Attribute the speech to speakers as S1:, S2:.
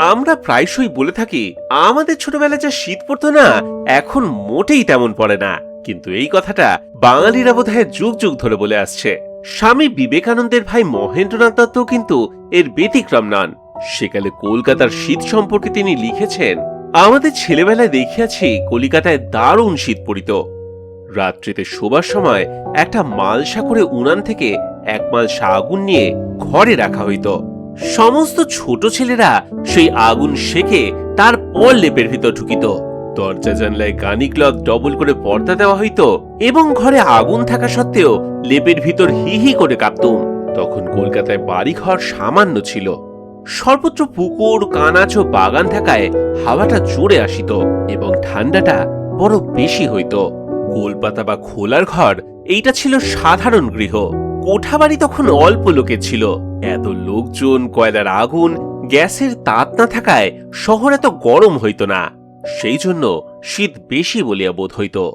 S1: আমরা প্রায়শই বলে থাকি, আমাদের ছোটবেলায় যা শীত পড়তো না, এখন মোটেই তেমন পড়ে না। কিন্তু এই কথাটা বাঙালিরা বোধহয় যুগ যুগ ধরে বলে আসছে। স্বামী বিবেকানন্দের ভাই মহেন্দ্রনাথ দত্ত কিন্তু এর ব্যতিক্রম নন। সেকালে কলকাতার শীত সম্পর্কে তিনি লিখেছেন, আমাদের ছেলেবেলায় দেখিয়াছি কলিকাতায় দারুণ শীত পড়িত। রাত্রিতে শোবার সময় একটা মালসা করে উনান থেকে এক মালসা আগুন নিয়ে ঘরে রাখা হইত। সমস্ত ছোট ছেলেরা সেই আগুন শেখে তারপর লেপের ভিতর ঢুকিত। দরজা জানলায় গানি ক্লথ ডবল করে পর্দা দেওয়া হইত এবং ঘরে আগুন থাকা সত্ত্বেও লেপের ভিতর হি হি করে কাঁপতুম। তখন কলকাতায় বাড়িঘর সামান্য ছিল। সর্বত্র পুকুর, কানাচ ও বাগান থাকায় হাওয়াটা জোরে আসিত এবং ঠান্ডাটা বড় বেশি হইত। গোলপাতা বা খোলার ঘর, এইটা ছিল সাধারণ গৃহ। কোঠাবাড়ি তখন অল্প লোকের ছিল। এত লোকজন, কয়লার আগুন, গ্যাসের তাত না থাকায় শহর এত গরম হইত না। সেই জন্য শীত বেশি বলিয়া বোধ হইত।